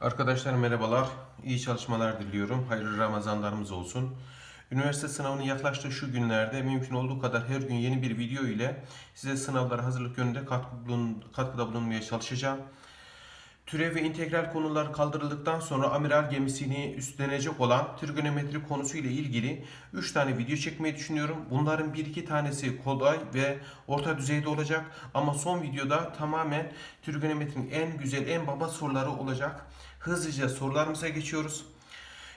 Arkadaşlar merhabalar. İyi çalışmalar diliyorum. Hayırlı Ramazanlarımız olsun. Üniversite sınavının yaklaştığı şu günlerde mümkün olduğu kadar her gün yeni bir video ile size sınavlara hazırlık yönünde katkıda bulunmaya çalışacağım. Türev ve integral konular kaldırıldıktan sonra amiral gemisini üstlenecek olan trigonometri konusu ile ilgili 3 tane video çekmeyi düşünüyorum. Bunların 1-2 tanesi kolay ve orta düzeyde olacak ama son videoda tamamen trigonometrinin en güzel, en baba soruları olacak. Hızlıca sorularımıza geçiyoruz.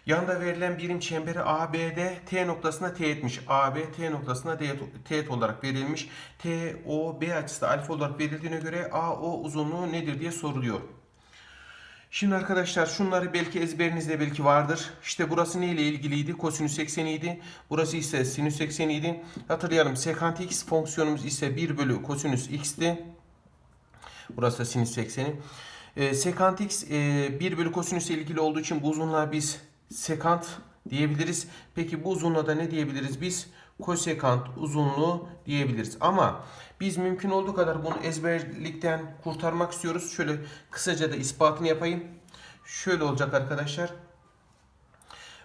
Yanda verilen birim çemberi ABD T noktasına teğetmiş. AB T noktasına teğet- olarak verilmiş. TOB açısı alfa olarak verildiğine göre AO uzunluğu nedir diye soruluyor. Şimdi arkadaşlar şunları belki ezberinizde belki vardır. İşte burası neyle ilgiliydi? Kosinüs 80 idi. Burası ise sinüs 80 idi. Hatırlayalım sekant x fonksiyonumuz ise 1 bölü kosinüs x'ti. Burası da sinüs 80'i. E, sekant x e, 1 bölü kosinüs ile ilgili olduğu için bu uzunluğa biz sekant diyebiliriz. Peki bu uzunluğa da ne diyebiliriz biz? Kosekant uzunluğu diyebiliriz. Ama biz mümkün olduğu kadar bunu ezberlikten kurtarmak istiyoruz. Şöyle kısaca da ispatını yapayım. Şöyle olacak arkadaşlar.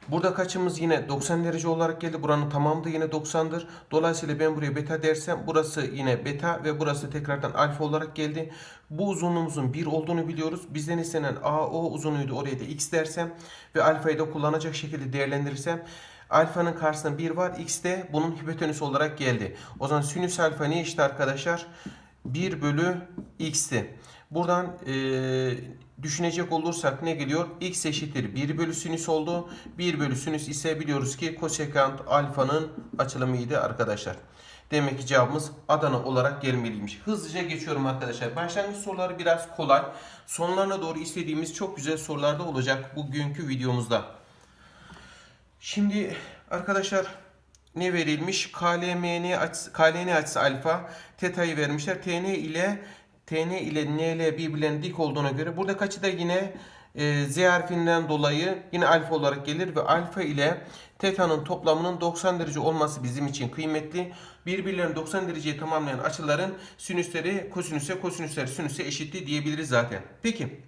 Burada kaçımız yine 90 derece olarak geldi. Buranın tamamı da yine 90'dır. Dolayısıyla ben buraya beta dersem burası yine beta ve burası tekrardan alfa olarak geldi. Bu uzunluğumuzun 1 olduğunu biliyoruz. Bizden istenen AO uzunluğuydu. Oraya da x dersem ve alfayı da kullanacak şekilde değerlendirirsem alfanın karşısında 1 var. X de bunun hipotenüsü olarak geldi. O zaman sinüs alfa ne işte arkadaşlar? 1 bölü x'ti. Buradan eee, düşünecek olursak ne geliyor? x eşittir 1 bölü sinüs oldu. 1 bölü sinüs ise biliyoruz ki kosekant alfanın açılımıydı arkadaşlar. Demek ki cevabımız Adana olarak gelmeliymiş. Hızlıca geçiyorum arkadaşlar. Başlangıç soruları biraz kolay. Sonlarına doğru istediğimiz çok güzel sorular da olacak bugünkü videomuzda. Şimdi arkadaşlar ne verilmiş? KLMN açısı, KLN açısı alfa. Teta'yı vermişler. TN ile TN ile NL birbirlerine dik olduğuna göre burada kaçı da yine e, Z harfinden dolayı yine alfa olarak gelir ve alfa ile teta'nın toplamının 90 derece olması bizim için kıymetli. Birbirlerini 90 dereceye tamamlayan açıların sinüsleri kosinüse, kosinüsler sinüse eşitti diyebiliriz zaten. Peki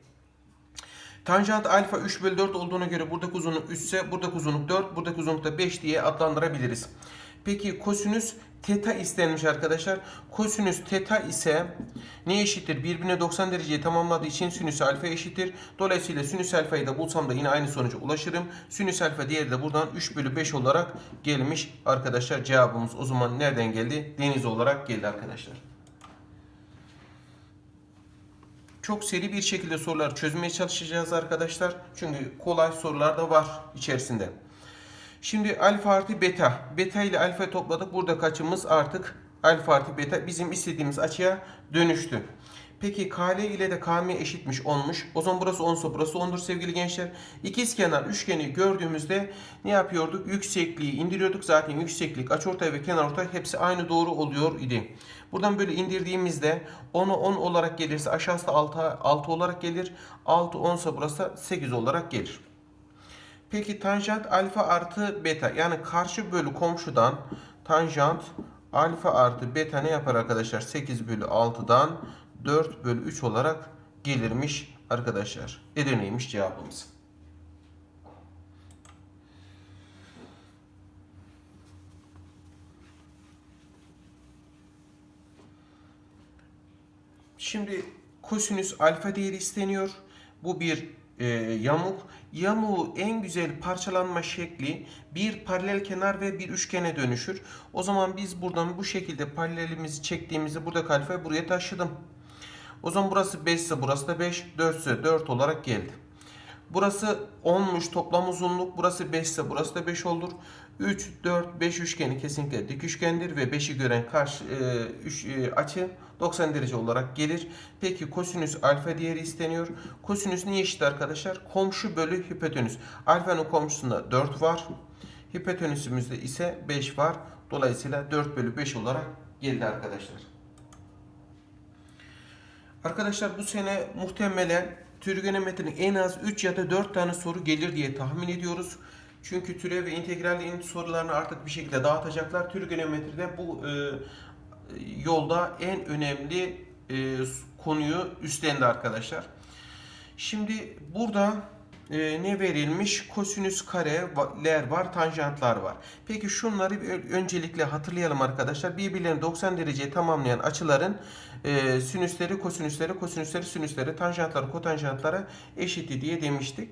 Tanjant alfa 3 bölü 4 olduğuna göre buradaki uzunluk 3 ise buradaki uzunluk 4, buradaki uzunluk da 5 diye adlandırabiliriz. Peki kosinüs teta istenmiş arkadaşlar. Kosinüs teta ise ne eşittir? Birbirine 90 dereceye tamamladığı için sinüs alfa eşittir. Dolayısıyla sinüs alfayı da bulsam da yine aynı sonuca ulaşırım. Sinüs alfa diğeri de buradan 3 bölü 5 olarak gelmiş arkadaşlar. Cevabımız o zaman nereden geldi? Deniz olarak geldi arkadaşlar. Çok seri bir şekilde sorular çözmeye çalışacağız arkadaşlar. Çünkü kolay sorular da var içerisinde. Şimdi alfa artı beta. Beta ile alfa topladık. Burada kaçımız artık alfa artı beta bizim istediğimiz açıya dönüştü. Peki KL ile de KM eşitmiş olmuş. O zaman burası 10 ise burası 10'dur sevgili gençler. İkizkenar üçgeni gördüğümüzde ne yapıyorduk? Yüksekliği indiriyorduk. Zaten yükseklik, açıortay ve kenarortay hepsi aynı doğru oluyor idi. Buradan böyle indirdiğimizde 10'a 10 olarak gelirse aşağısı da 6, 6 olarak gelir. 6 10 ise burası da 8 olarak gelir. Peki tanjant alfa artı beta yani karşı bölü komşudan tanjant alfa artı beta ne yapar arkadaşlar? 8 bölü 6'dan 4 bölü 3 olarak gelirmiş arkadaşlar. Edirne'ymiş cevabımız. Şimdi kosinüs alfa değeri isteniyor. Bu bir e, yamuk. Yamuğu en güzel parçalanma şekli bir paralel kenar ve bir üçgene dönüşür. O zaman biz buradan bu şekilde paralelimizi çektiğimizde burada alfayı buraya taşıdım. O zaman burası 5 ise burası da 5, 4 ise 4 olarak geldi. Burası 10'muş toplam uzunluk. Burası 5 ise burası da 5 olur. 3, 4, 5 üçgeni kesinlikle dik üçgendir ve 5'i gören karşı e, üç, e, açı 90 derece olarak gelir. Peki kosinüs alfa değeri isteniyor. Kosinüs niye eşit arkadaşlar? Komşu bölü hipotenüs. Alfanın komşusunda 4 var. Hipotenüsümüzde ise 5 var. Dolayısıyla 4 bölü 5 olarak geldi arkadaşlar. Arkadaşlar bu sene muhtemelen trigonometrinin en az 3 ya da 4 tane soru gelir diye tahmin ediyoruz. Çünkü türev ve integralin sorularını artık bir şekilde dağıtacaklar. Trigonometride bu e, yolda en önemli e, konuyu üstlendi arkadaşlar. Şimdi burada e, ne verilmiş? Kosinüs kareler var, tanjantlar var. Peki şunları bir öncelikle hatırlayalım arkadaşlar. Birbirlerini 90 dereceye tamamlayan açıların e, sinüsleri, kosinüsleri, kosinüsleri, sinüsleri, tanjantları, kotanjantlara eşitti diye demiştik.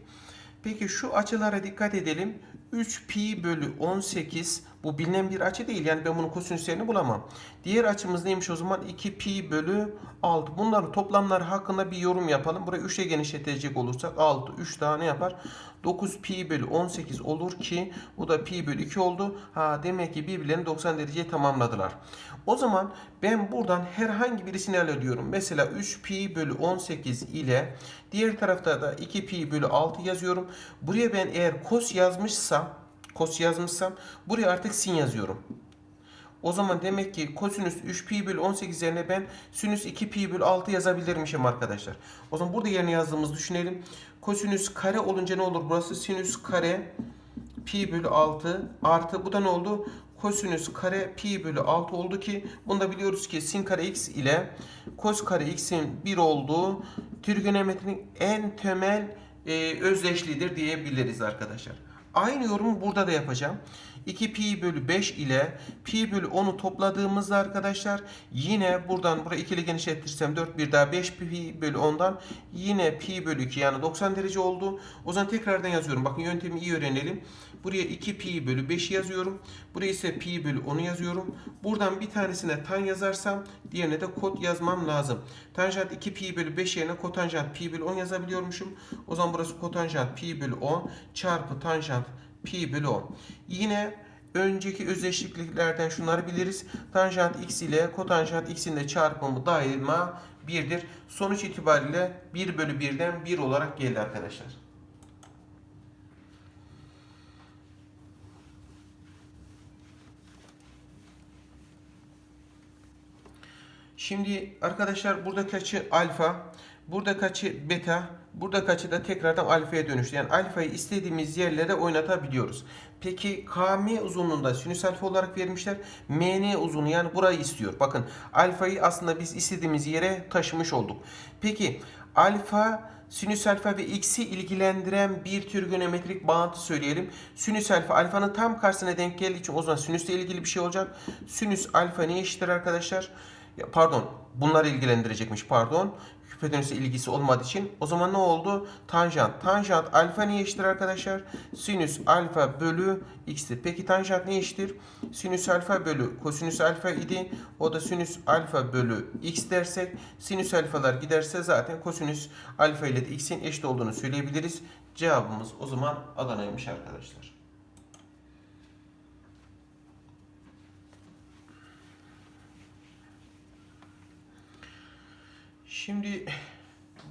Peki şu açılara dikkat edelim. 3 pi bölü 18 bu bilinen bir açı değil. Yani ben bunun kosinüslerini bulamam. Diğer açımız neymiş o zaman? 2 pi bölü 6. Bunların toplamları hakkında bir yorum yapalım. Burayı 3'e genişletecek olursak 6, 3 daha ne yapar? 9 pi bölü 18 olur ki bu da pi bölü 2 oldu. Ha demek ki birbirlerini 90 dereceye tamamladılar. O zaman ben buradan herhangi birisini elde ediyorum. Mesela 3 pi bölü 18 ile diğer tarafta da 2 pi bölü 6 yazıyorum. Buraya ben eğer kos yazmışsam, kos yazmışsam buraya artık sin yazıyorum. O zaman demek ki kosinüs 3 pi bölü 18 yerine ben sinüs 2 pi bölü 6 yazabilirmişim arkadaşlar. O zaman burada yerine yazdığımızı düşünelim. Kosinüs kare olunca ne olur burası? Sinüs kare pi bölü 6 artı bu da ne oldu? Kosinüs kare pi bölü 6 oldu ki bunda biliyoruz ki sin kare x ile kos kare x'in 1 olduğu trigonometrinin en temel e, özdeşliğidir diyebiliriz arkadaşlar. Aynı yorumu burada da yapacağım. 2 pi bölü 5 ile pi bölü 10'u topladığımızda arkadaşlar yine buradan buraya ikili genişletirsem 4 bir daha 5 pi bölü 10'dan yine pi bölü 2 yani 90 derece oldu. O zaman tekrardan yazıyorum. Bakın yöntemi iyi öğrenelim. Buraya 2 pi bölü 5'i yazıyorum. Buraya ise pi bölü 10'u yazıyorum. Buradan bir tanesine tan yazarsam diğerine de kot yazmam lazım. Tanjant 2 pi bölü 5 yerine kotanjant pi bölü 10 yazabiliyormuşum. O zaman burası kotanjant pi bölü 10 çarpı tanjant pi bölü 10. Yine önceki özdeşliklerden şunları biliriz. Tanjant x ile kotanjant x'in de çarpımı daima 1'dir. Sonuç itibariyle 1 bölü 1'den 1 olarak geldi arkadaşlar. Şimdi arkadaşlar buradaki açı alfa, buradaki açı beta, buradaki açı da tekrardan alfaya dönüştü. Yani alfayı istediğimiz yerlere oynatabiliyoruz. Peki KM uzunluğunda sinüs alfa olarak vermişler. MN uzunluğu yani burayı istiyor. Bakın alfayı aslında biz istediğimiz yere taşımış olduk. Peki alfa sinüs alfa ve x'i ilgilendiren bir trigonometrik bağıntı söyleyelim. Sinüs alfa alfanın tam karşısına denk geldiği için o zaman sinüsle ilgili bir şey olacak. Sinüs alfa ne eşittir arkadaşlar? Pardon, bunlar ilgilendirecekmiş pardon. Hipotenüse ilgisi olmadığı için. O zaman ne oldu? Tanjant. Tanjant alfa ne eşittir arkadaşlar? Sinüs alfa bölü x'tir. Peki tanjant ne eşittir? Sinüs alfa bölü kosinüs alfa idi. O da sinüs alfa bölü x dersek sinüs alfalar giderse zaten kosinüs alfa ile de x'in eşit olduğunu söyleyebiliriz. Cevabımız o zaman Adana'ymış arkadaşlar. Şimdi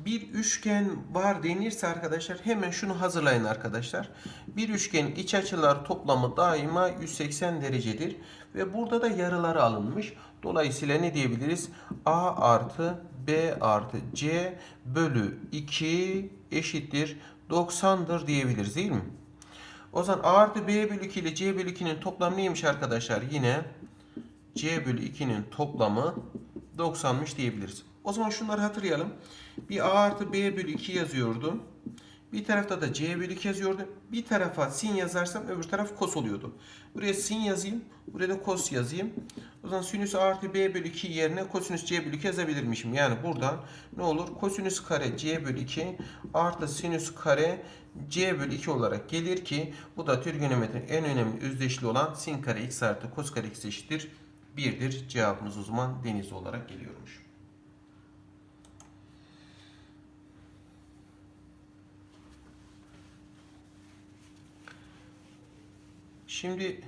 bir üçgen var denirse arkadaşlar hemen şunu hazırlayın arkadaşlar. Bir üçgenin iç açılar toplamı daima 180 derecedir. Ve burada da yarıları alınmış. Dolayısıyla ne diyebiliriz? A artı B artı C bölü 2 eşittir 90'dır diyebiliriz değil mi? O zaman A artı B bölü 2 ile C bölü 2'nin toplamı neymiş arkadaşlar? Yine C bölü 2'nin toplamı 90'mış diyebiliriz. O zaman şunları hatırlayalım. Bir A artı B bölü 2 yazıyordum. Bir tarafta da C bölü 2 yazıyordu. Bir tarafa sin yazarsam öbür taraf kos oluyordu. Buraya sin yazayım. Buraya da kos yazayım. O zaman sinüs A artı B bölü 2 yerine kosinüs C bölü 2 yazabilirmişim. Yani buradan ne olur? Kosinüs kare C bölü 2 artı sinüs kare C bölü 2 olarak gelir ki bu da trigonometrinin en önemli özdeşliği olan sin kare x artı kos kare x eşittir 1'dir. Cevabımız o zaman deniz olarak geliyormuş. Şimdi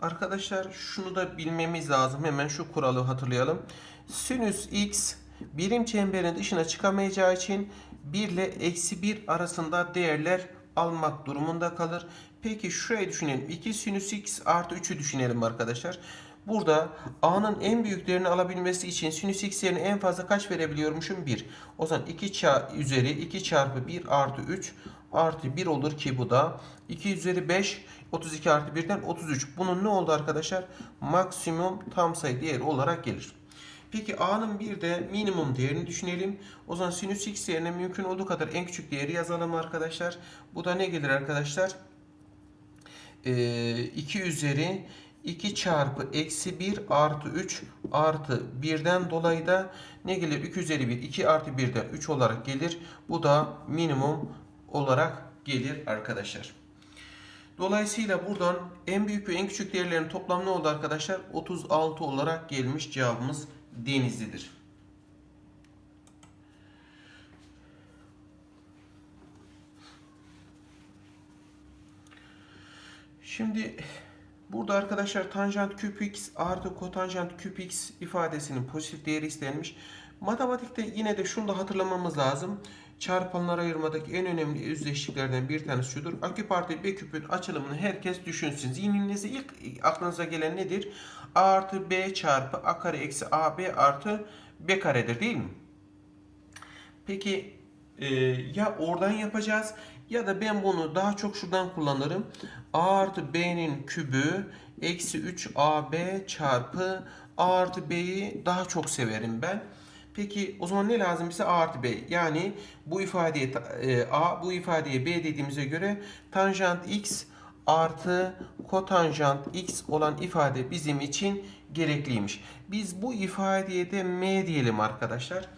arkadaşlar şunu da bilmemiz lazım. Hemen şu kuralı hatırlayalım. Sinüs x birim çemberin dışına çıkamayacağı için 1 ile eksi 1 arasında değerler almak durumunda kalır. Peki şurayı düşünelim. 2 sinüs x artı 3'ü düşünelim arkadaşlar. Burada a'nın en büyük değerini alabilmesi için sinüs x yerine en fazla kaç verebiliyormuşum? 1. O zaman 2 ça üzeri 2 çarpı 1 artı 3 artı 1 olur ki bu da 2 üzeri 5 32 artı 1'den 33. Bunun ne oldu arkadaşlar? Maksimum tam sayı değeri olarak gelir. Peki A'nın bir de minimum değerini düşünelim. O zaman sinüs x yerine mümkün olduğu kadar en küçük değeri yazalım arkadaşlar. Bu da ne gelir arkadaşlar? Ee, 2 üzeri 2 çarpı eksi 1 artı 3 artı 1'den dolayı da ne gelir? 2 üzeri 1 2 artı 1'den 3 olarak gelir. Bu da minimum olarak gelir arkadaşlar. Dolayısıyla buradan en büyük ve en küçük değerlerin toplamı ne oldu arkadaşlar? 36 olarak gelmiş cevabımız Denizli'dir. Şimdi burada arkadaşlar tanjant küp x artı kotanjant küp x ifadesinin pozitif değeri istenmiş. Matematikte yine de şunu da hatırlamamız lazım. Çarpanlara ayırmadaki en önemli özdeşliklerden bir tanesi şudur. A küp artı B küpün açılımını herkes düşünsün. Zihninize ilk aklınıza gelen nedir? A artı B çarpı A kare eksi AB artı B karedir değil mi? Peki e, ya oradan yapacağız ya da ben bunu daha çok şuradan kullanırım. A artı B'nin kübü eksi 3 AB çarpı A artı B'yi daha çok severim ben. Peki o zaman ne lazım bize? A artı B. Yani bu ifadeye e, A bu ifadeye B dediğimize göre tanjant x artı kotanjant x olan ifade bizim için gerekliymiş. Biz bu ifadeye de m diyelim arkadaşlar.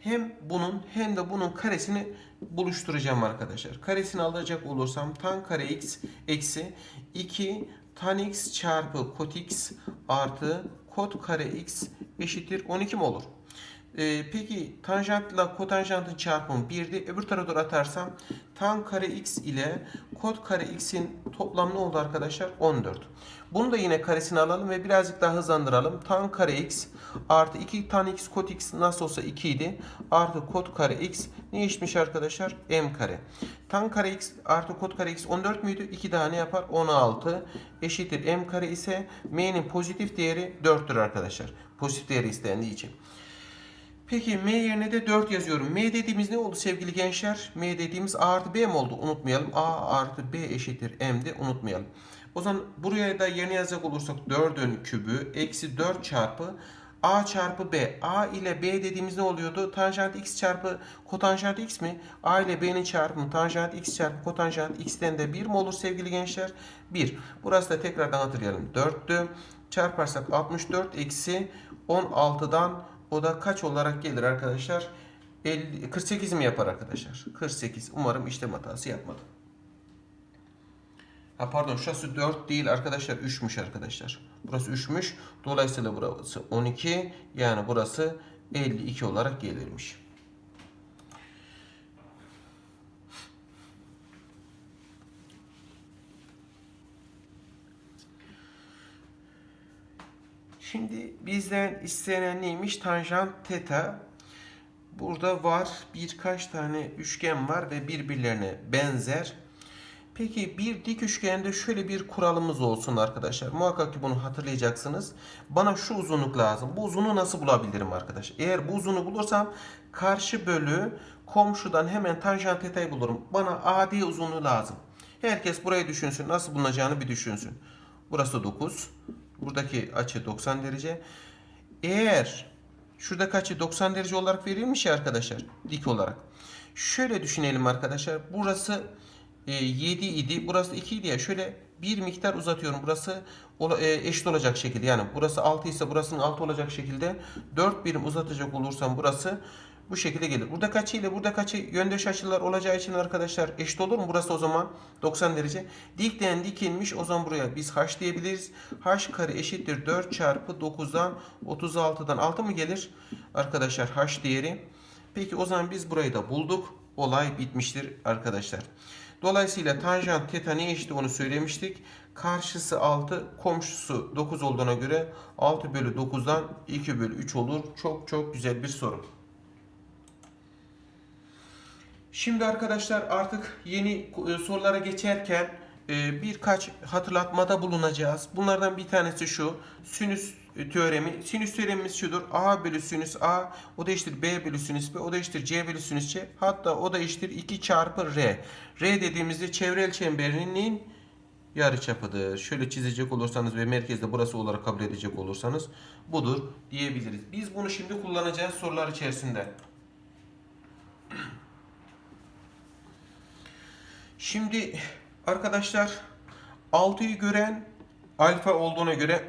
Hem bunun hem de bunun karesini buluşturacağım arkadaşlar. Karesini alacak olursam tan kare x eksi 2 tan x çarpı kot x artı kot kare x eşittir 12 mi olur? Ee, peki tanjantla kotanjantın çarpımı 1'di. Öbür tarafa atarsam tan kare x ile kot kare x'in toplamı ne oldu arkadaşlar? 14. Bunu da yine karesini alalım ve birazcık daha hızlandıralım. Tan kare x artı 2 tan x kot x nasıl olsa 2 idi. Artı kot kare x ne eşitmiş arkadaşlar? m kare. Tan kare x artı kot kare x 14 müydü? 2 daha ne yapar? 16 eşittir m kare ise m'nin pozitif değeri 4'tür arkadaşlar. Pozitif değeri istendiği için. Peki M yerine de 4 yazıyorum. M dediğimiz ne oldu sevgili gençler? M dediğimiz A artı B mi oldu? Unutmayalım. A artı B eşittir M de unutmayalım. O zaman buraya da yerine yazacak olursak 4'ün kübü eksi 4 çarpı A çarpı B. A ile B dediğimiz ne oluyordu? Tanjant x çarpı kotanjant x mi? A ile B'nin çarpımı tanjant x çarpı kotanjant x'ten de 1 mi olur sevgili gençler? 1. Burası da tekrardan hatırlayalım. 4'tü. Çarparsak 64 eksi 16'dan o da kaç olarak gelir arkadaşlar? 50, 48 mi yapar arkadaşlar? 48. Umarım işlem hatası yapmadım. Ha pardon şurası 4 değil arkadaşlar 3'müş arkadaşlar. Burası 3'müş. Dolayısıyla burası 12. Yani burası 52 olarak gelirmiş. Şimdi bizden istenen neymiş? Tanjant teta. Burada var birkaç tane üçgen var ve birbirlerine benzer. Peki bir dik üçgende şöyle bir kuralımız olsun arkadaşlar. Muhakkak ki bunu hatırlayacaksınız. Bana şu uzunluk lazım. Bu uzunluğu nasıl bulabilirim arkadaşlar? Eğer bu uzunluğu bulursam karşı bölü komşudan hemen tanjant teta'yı bulurum. Bana AD uzunluğu lazım. Herkes burayı düşünsün. Nasıl bulunacağını bir düşünsün. Burası 9. Buradaki açı 90 derece. Eğer şuradaki açı 90 derece olarak verilmiş ya arkadaşlar dik olarak. Şöyle düşünelim arkadaşlar. Burası 7 e, idi. Burası 2 idi ya. Şöyle bir miktar uzatıyorum. Burası e, eşit olacak şekilde. Yani burası 6 ise burasının 6 olacak şekilde 4 birim uzatacak olursam burası bu şekilde gelir. Burada kaçı ile burada kaçı yöndeş açılar olacağı için arkadaşlar eşit olur mu? Burası o zaman 90 derece. Dikten dikilmiş o zaman buraya biz h diyebiliriz. h kare eşittir 4 çarpı 9'dan 36'dan 6 mı gelir? Arkadaşlar h değeri. Peki o zaman biz burayı da bulduk. Olay bitmiştir arkadaşlar. Dolayısıyla tanjant teta ne eşit onu söylemiştik. Karşısı 6, komşusu 9 olduğuna göre 6 bölü 9'dan 2 bölü 3 olur. Çok çok güzel bir soru. Şimdi arkadaşlar artık yeni e, sorulara geçerken e, birkaç hatırlatmada bulunacağız. Bunlardan bir tanesi şu. Sinüs teoremi. Sinüs teoremimiz şudur. A bölü sinüs A o da eşittir B bölü sinüs B o da eşittir C bölü sinüs C. Hatta o da eşittir 2 çarpı R. R dediğimizde çevrel çemberinin yarıçapıdır. Şöyle çizecek olursanız ve merkezde burası olarak kabul edecek olursanız budur diyebiliriz. Biz bunu şimdi kullanacağız sorular içerisinde. Şimdi arkadaşlar 6'yı gören alfa olduğuna göre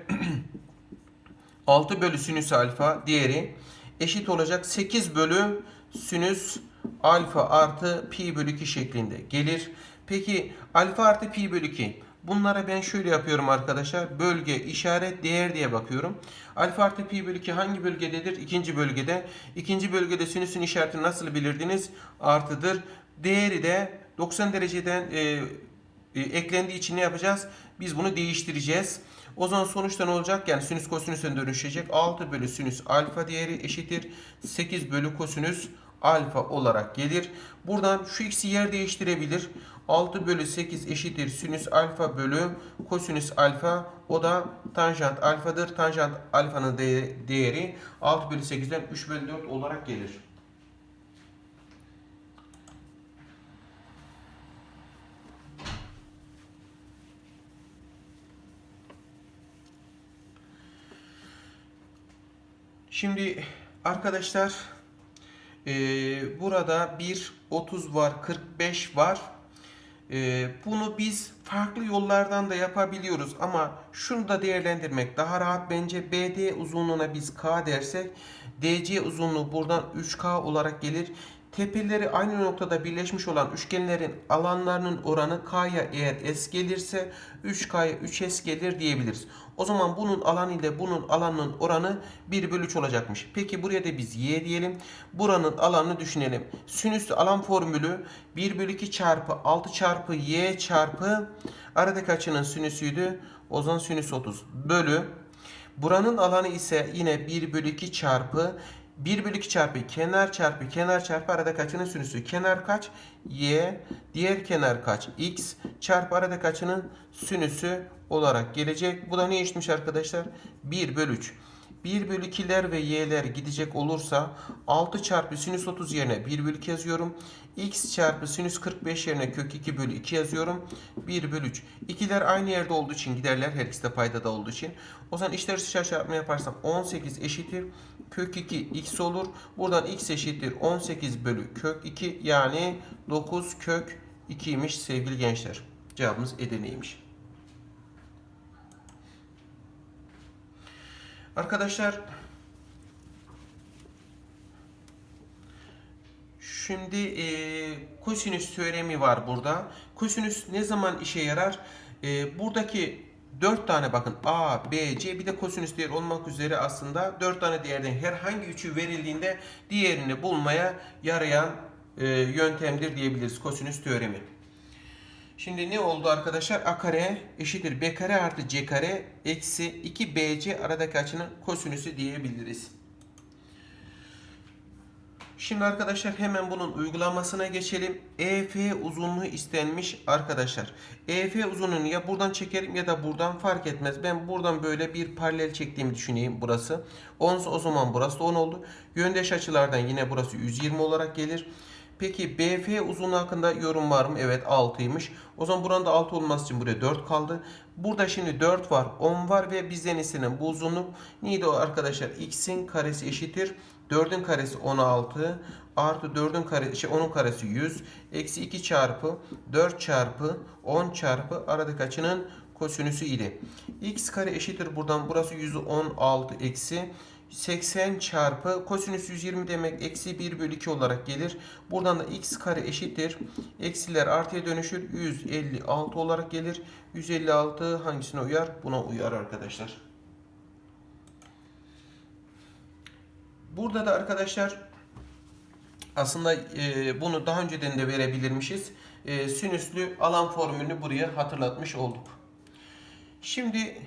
6 bölü sinüs alfa diğeri eşit olacak 8 bölü sinüs alfa artı pi bölü 2 şeklinde gelir. Peki alfa artı pi bölü 2 bunlara ben şöyle yapıyorum arkadaşlar. Bölge, işaret, değer diye bakıyorum. Alfa artı pi bölü 2 hangi bölgededir? İkinci bölgede. İkinci bölgede sinüsün işaretini nasıl bilirdiniz? Artıdır. Değeri de 90 dereceden e, e, eklendiği için ne yapacağız? Biz bunu değiştireceğiz. O zaman sonuçta ne olacak? Yani sinüs kosinüse dönüşecek. 6 bölü sinüs alfa değeri eşittir. 8 bölü kosinüs alfa olarak gelir. Buradan şu ikisi yer değiştirebilir. 6 bölü 8 eşittir sinüs alfa bölü kosinüs alfa. O da tanjant alfadır. Tanjant alfanın değeri 6 bölü 8'den 3 bölü 4 olarak gelir. Şimdi arkadaşlar e, burada bir 30 var 45 var. E, bunu biz farklı yollardan da yapabiliyoruz ama şunu da değerlendirmek daha rahat bence BD uzunluğuna biz K dersek DC uzunluğu buradan 3K olarak gelir. Tepeleri aynı noktada birleşmiş olan üçgenlerin alanlarının oranı K'ya eğer S gelirse 3K'ya 3S gelir diyebiliriz. O zaman bunun alanı ile bunun alanının oranı 1 bölü 3 olacakmış. Peki buraya da biz Y diyelim. Buranın alanını düşünelim. Sinüs alan formülü 1 bölü 2 çarpı 6 çarpı Y çarpı aradaki açının sinüsüydü. O zaman sinüs 30 bölü Buranın alanı ise yine 1 bölü 2 çarpı 1 bölü 2 çarpı kenar çarpı kenar çarpı arada kaçının sinüsü. Kenar kaç? Y. Diğer kenar kaç? X çarpı arada kaçının sinüsü olarak gelecek. Bu da ne eşitmiş arkadaşlar? 1 bölü 3. 1 bölü 2'ler ve y'ler gidecek olursa 6 çarpı sinüs 30 yerine 1 bölü 2 yazıyorum. x çarpı sinüs 45 yerine kök 2 bölü 2 yazıyorum. 1 bölü 3. İkiler aynı yerde olduğu için giderler. Her ikisi de paydada olduğu için. O zaman içler dışarı çarpma yaparsam 18 eşittir. Kök 2 x olur. Buradan x eşittir 18 bölü kök 2 yani 9 kök 2'ymiş sevgili gençler. Cevabımız Edirne'ymiş. Arkadaşlar şimdi e, kosinüs teoremi var burada. Kosinüs ne zaman işe yarar? E, buradaki 4 tane bakın A, B, C bir de kosinüs değer olmak üzere aslında 4 tane değerden herhangi üçü verildiğinde diğerini bulmaya yarayan e, yöntemdir diyebiliriz kosinüs teoremi. Şimdi ne oldu arkadaşlar? A kare eşittir B kare artı C kare eksi 2BC aradaki açının kosinüsü diyebiliriz. Şimdi arkadaşlar hemen bunun uygulamasına geçelim. EF uzunluğu istenmiş arkadaşlar. EF uzunluğunu ya buradan çekerim ya da buradan fark etmez. Ben buradan böyle bir paralel çektiğimi düşüneyim burası. 10 o zaman burası da 10 oldu. Yöndeş açılardan yine burası 120 olarak gelir. Peki BF uzunluğu hakkında yorum var mı? Evet 6'ymış. O zaman buranın da 6 olması için buraya 4 kaldı. Burada şimdi 4 var, 10 var ve bizden istenen bu uzunluk neydi o arkadaşlar? X'in karesi eşittir. 4'ün karesi 16 artı 4'ün karesi şey 10'un karesi 100 eksi 2 çarpı 4 çarpı 10 çarpı aradaki açının kosinüsü idi. X kare eşittir buradan burası 116 eksi 80 çarpı kosinüs 120 demek eksi 1 bölü 2 olarak gelir. Buradan da x kare eşittir. Eksiler artıya dönüşür. 156 olarak gelir. 156 hangisine uyar? Buna uyar arkadaşlar. Burada da arkadaşlar aslında e, bunu daha önceden de verebilirmişiz. E, sinüslü alan formülünü buraya hatırlatmış olduk. Şimdi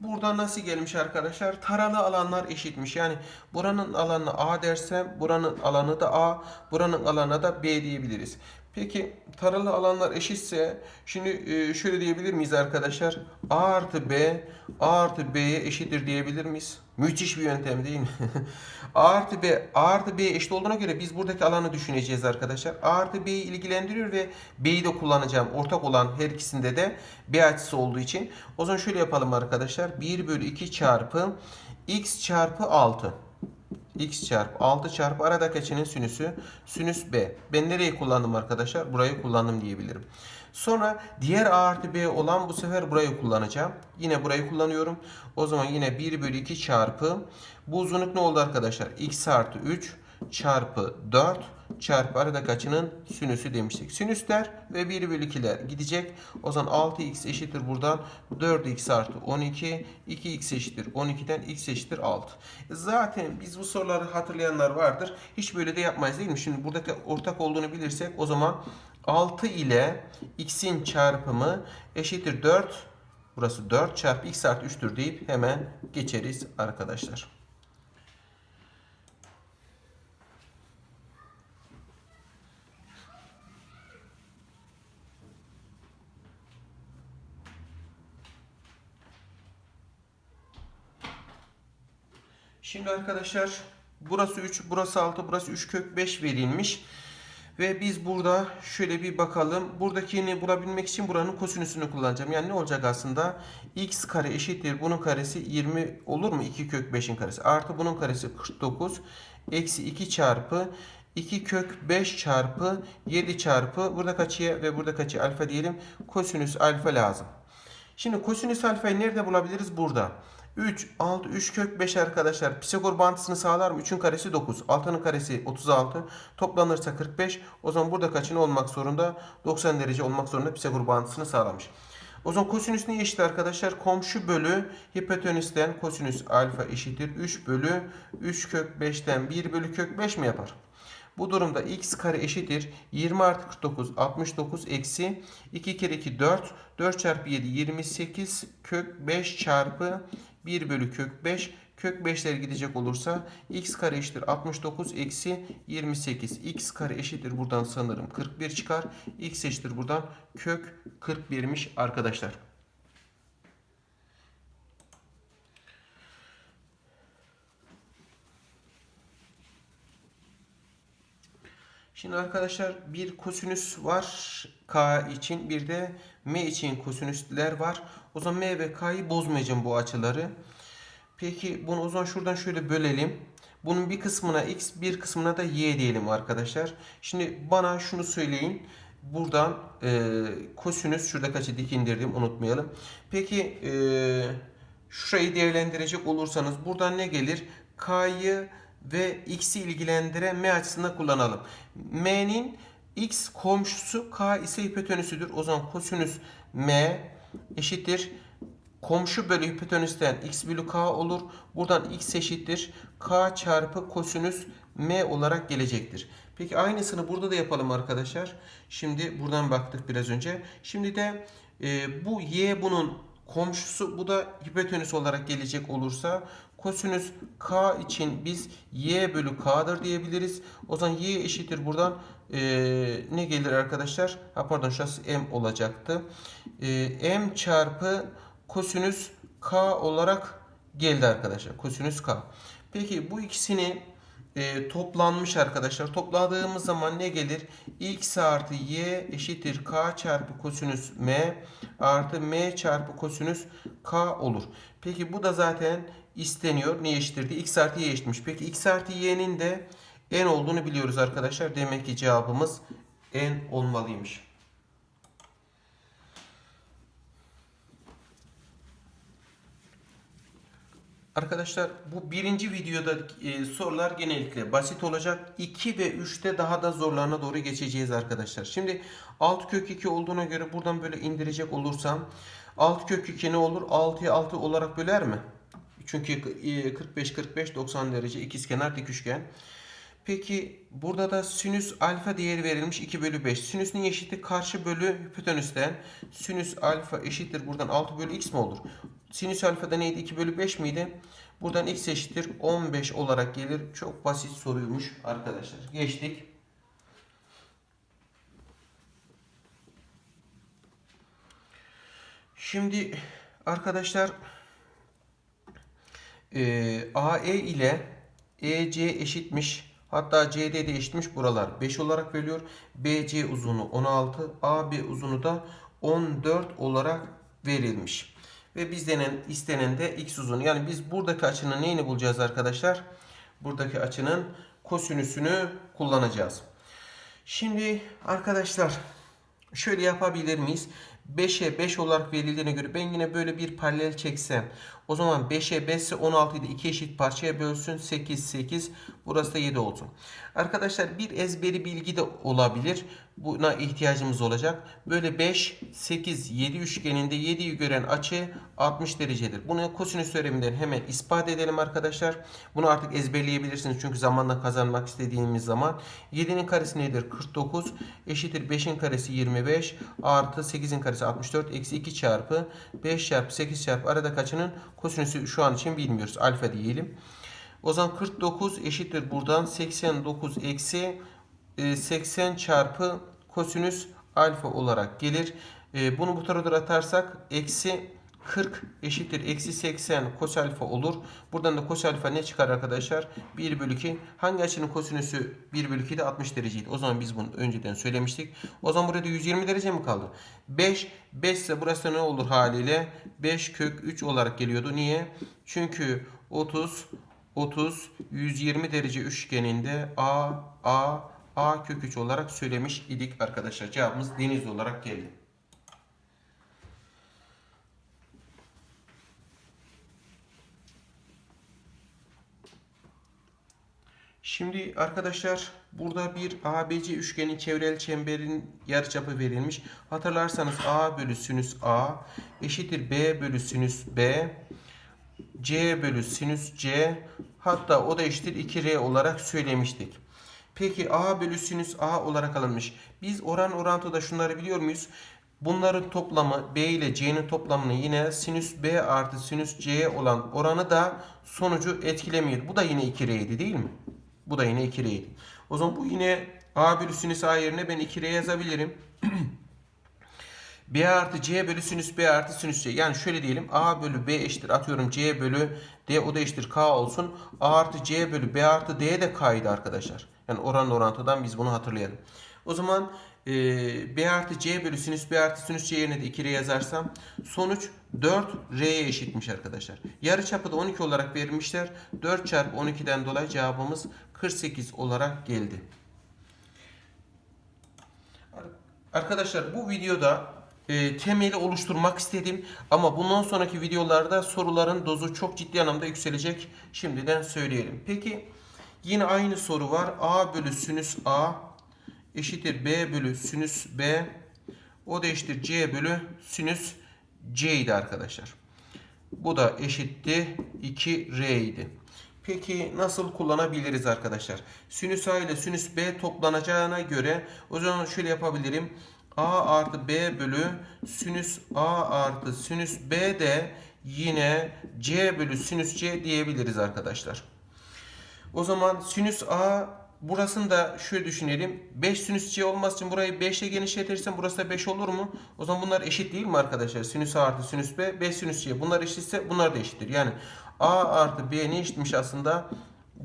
Burada nasıl gelmiş arkadaşlar? Taralı alanlar eşitmiş. Yani buranın alanı A dersem buranın alanı da A, buranın alanı da B diyebiliriz. Peki taralı alanlar eşitse şimdi e, şöyle diyebilir miyiz arkadaşlar? A artı B A artı B'ye eşittir diyebilir miyiz? Müthiş bir yöntem değil mi? A artı B A artı B'ye eşit olduğuna göre biz buradaki alanı düşüneceğiz arkadaşlar. A artı B'yi ilgilendiriyor ve B'yi de kullanacağım. Ortak olan her ikisinde de B açısı olduğu için. O zaman şöyle yapalım arkadaşlar. 1 bölü 2 çarpı x çarpı 6 x çarpı 6 çarpı aradaki açının sinüsü sinüs b. Ben nereyi kullandım arkadaşlar? Burayı kullandım diyebilirim. Sonra diğer a artı b olan bu sefer burayı kullanacağım. Yine burayı kullanıyorum. O zaman yine 1 bölü 2 çarpı bu uzunluk ne oldu arkadaşlar? x artı 3 çarpı 4 çarpı aradaki açının sinüsü demiştik. Sinüsler ve 1 bölü 2'ler gidecek. O zaman 6x eşittir buradan 4x artı 12. 2x eşittir 12'den x eşittir 6. Zaten biz bu soruları hatırlayanlar vardır. Hiç böyle de yapmayız değil mi? Şimdi buradaki ortak olduğunu bilirsek o zaman 6 ile x'in çarpımı eşittir 4. Burası 4 çarpı x artı 3'tür deyip hemen geçeriz arkadaşlar. Şimdi arkadaşlar burası 3, burası 6, burası 3 kök 5 verilmiş. Ve biz burada şöyle bir bakalım. Buradakini bulabilmek için buranın kosinüsünü kullanacağım. Yani ne olacak aslında? x kare eşittir. Bunun karesi 20 olur mu? 2 kök 5'in karesi. Artı bunun karesi 49. Eksi 2 çarpı 2 kök 5 çarpı 7 çarpı burada kaçıya ve burada kaçıya alfa diyelim. Kosinüs alfa lazım. Şimdi kosinüs alfayı nerede bulabiliriz? Burada. 3, 6, 3 kök 5 arkadaşlar. Pisagor bağıntısını sağlar mı? 3'ün karesi 9. 6'nın karesi 36. Toplanırsa 45. O zaman burada kaçın olmak zorunda? 90 derece olmak zorunda Pisagor bağıntısını sağlamış. O zaman kosinüs ne eşit arkadaşlar? Komşu bölü hipotenüsten kosinüs alfa eşittir. 3 bölü 3 kök 5'ten 1 bölü kök 5 mi yapar? Bu durumda x kare eşittir. 20 artı 49 69 eksi 2 kere 2 4. 4 çarpı 7 28 kök 5 çarpı 1 bölü kök 5 kök 5'ler gidecek olursa x kare eşittir 69 eksi 28 x kare eşittir buradan sanırım 41 çıkar x eşittir buradan kök 41'miş arkadaşlar. Şimdi arkadaşlar bir kosinüs var k için bir de m için kosinüsler var. O zaman m ve k'yı bozmayacağım bu açıları. Peki bunu o zaman şuradan şöyle bölelim. Bunun bir kısmına x bir kısmına da y diyelim arkadaşlar. Şimdi bana şunu söyleyin. Buradan e, kosinüs şurada kaçı dik indirdim unutmayalım. Peki e, şurayı değerlendirecek olursanız buradan ne gelir? K'yı ve x'i ilgilendiren m açısında kullanalım. m'nin x komşusu k ise hipotenüsüdür. O zaman kosinüs m eşittir. Komşu bölü hipotenüsten x bölü k olur. Buradan x eşittir. k çarpı kosinüs m olarak gelecektir. Peki aynısını burada da yapalım arkadaşlar. Şimdi buradan baktık biraz önce. Şimdi de e, bu y bunun komşusu bu da hipotenüs olarak gelecek olursa kosinüs k için biz y bölü k'dır diyebiliriz. O zaman y eşittir buradan e, ne gelir arkadaşlar? Ha pardon şurası m olacaktı. E, m çarpı kosinüs k olarak geldi arkadaşlar. Kosinüs k. Peki bu ikisini e, toplanmış arkadaşlar. Topladığımız zaman ne gelir? x artı y eşittir k çarpı kosinüs m artı m çarpı kosinüs k olur. Peki bu da zaten isteniyor. Ne eşittirdi? x artı y eşitmiş. Peki x artı y'nin de n olduğunu biliyoruz arkadaşlar. Demek ki cevabımız n olmalıymış. Arkadaşlar bu birinci videoda e, sorular genellikle basit olacak. 2 ve 3'te daha da zorlarına doğru geçeceğiz arkadaşlar. Şimdi 6 kök 2 olduğuna göre buradan böyle indirecek olursam 6 kök 2 ne olur? 6'yı 6 olarak böler mi? Çünkü 45 45 90 derece ikizkenar dik üçgen. Peki burada da sinüs alfa değeri verilmiş 2 bölü 5. Sinüsün eşittir karşı bölü hipotenüsten. Sinüs alfa eşittir buradan 6 bölü x mi olur? Sinüs alfa da neydi 2 bölü 5 miydi? Buradan x eşittir 15 olarak gelir. Çok basit soruymuş arkadaşlar. Geçtik. Şimdi arkadaşlar e, AE ile EC eşitmiş Hatta CD de eşitmiş. Buralar 5 olarak veriliyor. BC uzunu 16. AB uzunu da 14 olarak verilmiş. Ve bizden istenen de x uzunu. Yani biz buradaki açının neyini bulacağız arkadaşlar? Buradaki açının kosinüsünü kullanacağız. Şimdi arkadaşlar şöyle yapabilir miyiz? 5'e 5 olarak verildiğine göre ben yine böyle bir paralel çeksem o zaman 5'e 5 ise 16'yı da 2 eşit parçaya bölsün 8 8 burası da 7 olsun. Arkadaşlar bir ezberi bilgi de olabilir. Buna ihtiyacımız olacak. Böyle 5 8 7 üçgeninde 7'yi gören açı 60 derecedir. Bunu kosinüs teoreminden hemen ispat edelim arkadaşlar. Bunu artık ezberleyebilirsiniz çünkü zamanla kazanmak istediğimiz zaman 7'nin karesi nedir? 49 eşittir 5'in karesi 25 artı 8'in karesi 64 eksi 2 çarpı 5 çarpı 8 çarpı arada kaçının kosinüsü şu an için bilmiyoruz. Alfa diyelim. O zaman 49 eşittir buradan 89 eksi 80 çarpı kosinüs alfa olarak gelir. E, Bunu bu tarafa atarsak eksi 40 eşittir eksi 80 kos alfa olur. Buradan da kos alfa ne çıkar arkadaşlar? 1 bölü 2. Hangi açının kosinüsü 1 bölü 2 de 60 dereceydi. O zaman biz bunu önceden söylemiştik. O zaman burada 120 derece mi kaldı? 5. 5 ise burası ne olur haliyle? 5 kök 3 olarak geliyordu. Niye? Çünkü 30 30 120 derece üçgeninde A A A kök 3 olarak söylemiş idik arkadaşlar. Cevabımız deniz olarak geldi. Şimdi arkadaşlar burada bir ABC üçgenin çevreli çemberin yarıçapı verilmiş. Hatırlarsanız A bölü sinüs A eşittir B bölü sinüs B C bölü sinüs C hatta o da eşittir 2R olarak söylemiştik. Peki A bölü sinüs A olarak alınmış. Biz oran orantıda şunları biliyor muyuz? Bunların toplamı B ile C'nin toplamını yine sinüs B artı sinüs C olan oranı da sonucu etkilemiyor. Bu da yine 2R'ydi değil mi? Bu da yine 2R'ydi. O zaman bu yine A bölü sinüs A yerine ben 2R yazabilirim. B artı C bölü sinüs B artı sinüs C. Yani şöyle diyelim. A bölü B eşittir. Atıyorum C bölü D o da eşittir K olsun. A artı C bölü B artı D de K'ydı arkadaşlar. Yani oran orantıdan biz bunu hatırlayalım. O zaman e, B artı C bölü sinüs B artı sinüs C yerine de 2R yazarsam sonuç 4R'ye eşitmiş arkadaşlar. Yarı çapı da 12 olarak verilmişler. 4 çarpı 12'den dolayı cevabımız 48 olarak geldi. Arkadaşlar bu videoda e, temeli oluşturmak istedim. Ama bundan sonraki videolarda soruların dozu çok ciddi anlamda yükselecek. Şimdiden söyleyelim. Peki yine aynı soru var. A bölü sinüs A eşittir B bölü sinüs B. O da eşittir C bölü sinüs C idi arkadaşlar. Bu da eşitti 2R idi. Peki nasıl kullanabiliriz arkadaşlar? Sinüs A ile sinüs B toplanacağına göre o zaman şöyle yapabilirim. A artı B bölü sinüs A artı sinüs B de yine C bölü sinüs C diyebiliriz arkadaşlar. O zaman sinüs A burasını da şöyle düşünelim. 5 sinüs C olması için burayı 5 ile genişletirsem burası da 5 olur mu? O zaman bunlar eşit değil mi arkadaşlar? Sinüs A artı sinüs B 5 sinüs C. Bunlar eşitse bunlar da eşittir. Yani A artı B ne eşitmiş aslında?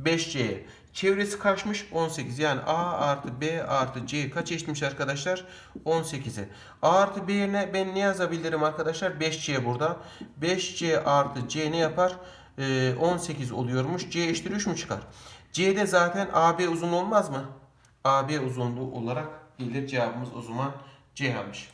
5C'ye. Çevresi kaçmış? 18. Yani A artı B artı C kaç eşitmiş arkadaşlar? 18'e. A artı B yerine ben ne yazabilirim arkadaşlar? 5C burada. 5C artı C ne yapar? Ee, 18 oluyormuş. C eşittir 3 mü çıkar? C'de zaten AB uzun olmaz mı? AB uzunluğu olarak gelir. Cevabımız o zaman C'ymiş.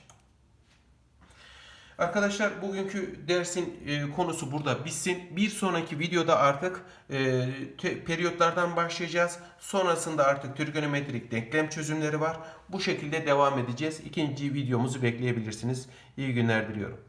Arkadaşlar bugünkü dersin e, konusu burada bitsin. Bir sonraki videoda artık e, te, periyotlardan başlayacağız. Sonrasında artık trigonometrik denklem çözümleri var. Bu şekilde devam edeceğiz. İkinci videomuzu bekleyebilirsiniz. İyi günler diliyorum.